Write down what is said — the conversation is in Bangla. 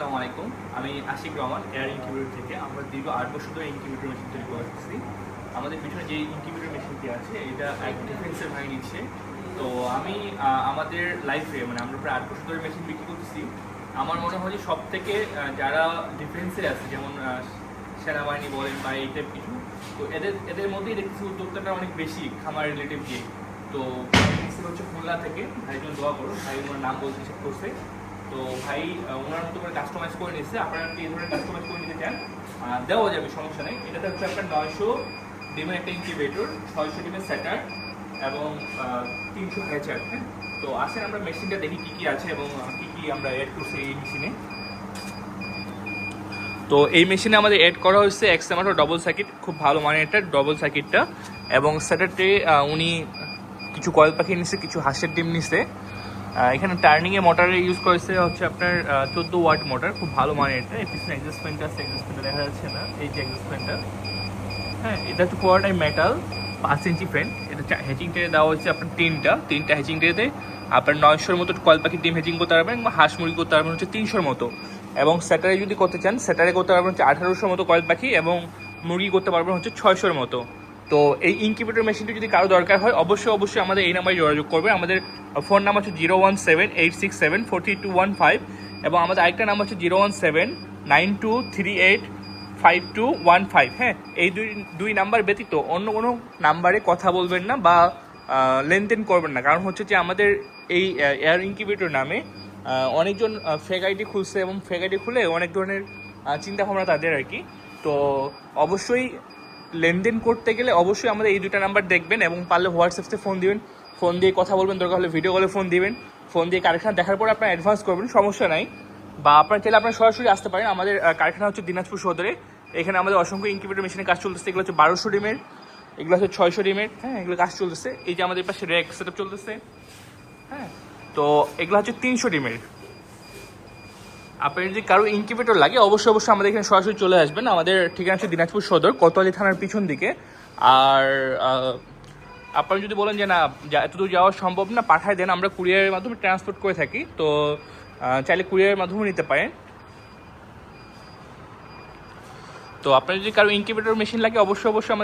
আসসালামু আলাইকুম। আমি আশিক রহমান, এয়ার ইনকিউবেটর থেকে। আমরা দীর্ঘ আট বছর ধরে ইনকিউবেটর মেশিন তৈরি করে আসছি আমাদের পিছনে যে ইনকিউবেটর মেশিনটি আছে, এটা এক ডিফেন্সের ভাই নিচ্ছে। তো আমি আমাদের লাইফে মানে আমরা প্রায় আট বছর ধরে মেশিন বিক্রি করতেছি। আমার মনে হয় যে সব থেকে যারা ডিফেন্সে আছে, যেমন সেনাবাহিনী বলেন বা এই টাইপ কিছু, তো এদের এদের মধ্যেই দেখতেছি উদ্যোক্তাটা অনেক বেশি খামার রিলেটিভ দিয়ে তো হচ্ছে খুলনা থেকে ভাইজন দোয়া করুন ভাই ওনার নাম বলতে করছে। তো ভাই ওনার মতো করে কাস্টমাইজ করে নিচ্ছে আপনারা এই ধরনের কাস্টমাইজ করে নিতে চান? দেওয়া যাবে, সমস্যা নেই। এটাতে হচ্ছে আপনার নয়শো ডিমের একটা ইনকিউবেটর ছয়শো ডিমের স্যাটার এবং তিনশো হ্যাচার হ্যাঁ? তো আসেন আমরা মেশিনটা দেখি কী কী আছে এবং কী কী আমরা অ্যাড করছি এই মেশিনে তো এই মেশিনে আমাদের অ্যাড করা হয়েছে এক্সামাটো ডবল সার্কিট খুব ভালো মানের এটা ডবল সার্কিটটা এবং স্যাটারডে উনি কিছু কয়েল পাখি নিছে কিছু হাঁসের ডিম নিছে। এখানে টার্নিংয়ে মোটরে ইউজ করেছে হচ্ছে আপনার চোদ্দ ওয়াট মোটর খুব ভালো মানের এটা। পিছনে অ্যাডজাস্টমেন্ট আছে অ্যাডজাস্টমেন্টটা দেখা যাচ্ছে না, এই যে অ্যাডজাস্টমেন্টটা হ্যাঁ এটা হচ্ছে পুরোটাই মেটাল পাঁচ ইঞ্চি ফ্রেম এটা হ্যাচিং ট্রে দেওয়া হচ্ছে আপনার তিনটা। তিনটা হ্যাচিং ট্রেতে আপনার নয়শোর মতো কল পাখি ডিম হ্যাচিং করতে পারবেন বা হাঁস মুরগি করতে পারবেন হচ্ছে তিনশোর মতো। এবং স্যাটারে যদি করতে চান, স্যাটারে করতে পারবেন হচ্ছে আঠারোশোর মতো কয়েল পাখি এবং মুরগি করতে পারবেন হচ্ছে ছয়শোর মতো। তো এই ইনকিউবেটর মেশিনটি যদি কারও দরকার হয়, অবশ্যই অবশ্যই আমাদের এই নাম্বারে যোগাযোগ করবেন আমাদের ফোন নাম্বার হচ্ছে zero one seven eight six seven four three two one five এবং আমাদের আরেকটা নাম্বার হচ্ছে zero one seven nine two three eight five two one five হ্যাঁ এই দুই দুই নাম্বার ব্যতীত অন্য কোনো নাম্বারে কথা বলবেন না বা লেনদেন করবেন না। কারণ হচ্ছে যে আমাদের এই এয়ার ইনকিউবেটর নামে অনেকজন ফেক আইডি খুলছে এবং ফেক আইডি খুলে অনেক ধরনের চিন্তাভাবনা তাদের আর কি। তো অবশ্যই লেনদেন করতে গেলে অবশ্যই আমাদের এই দুটা নাম্বার দেখবেন এবং পারলে হোয়াটসঅ্যাপে ফোন দিবেন। ফোন দিয়ে কথা বলবেন, দরকার হলে ভিডিও কলে ফোন দিবেন। ফোন দিয়ে কারখানা দেখার পর আপনার অ্যাডভান্স করবেন, সমস্যা নাই। বা আপনার চাইলে আপনার সরাসরি আসতে পারেন। আমাদের কারখানা হচ্ছে দিনাজপুর সদরে। এখানে আমাদের অসংখ্য ইনকিউবেটর মেশিনের কাজ চলতেছে। এগুলো হচ্ছে বারোশো ডিমের, এগুলো হচ্ছে ছয়শো ডিমের। হ্যাঁ এগুলো কাজ চলতেছে। এই যে আমাদের পাশে র্যাক সেট চলতেছে। হ্যাঁ তো এগুলো হচ্ছে তিনশো ডিমের। আপনার যদি কারও ইনকিউবেটর লাগে, অবশ্যই অবশ্যই আমাদের এখানে সরাসরি চলে আসবেন। আমাদের ঠিকানা হচ্ছে দিনাজপুর সদর, কোতোয়ালি থানার পিছন দিকে। আর আপনারা যদি বলেন যে, না এতদূর যাওয়া সম্ভব না, পাঠায় দেন। আমরা কুরিয়ারের মাধ্যমে ট্রান্সপোর্ট করে থাকি। তো চাইলে কুরিয়ারের মাধ্যমে নিতে পারেন। তো, আপনার যদি কারও ইনকিউবেটর মেশিন লাগে, অবশ্যই অবশ্যই আমাদের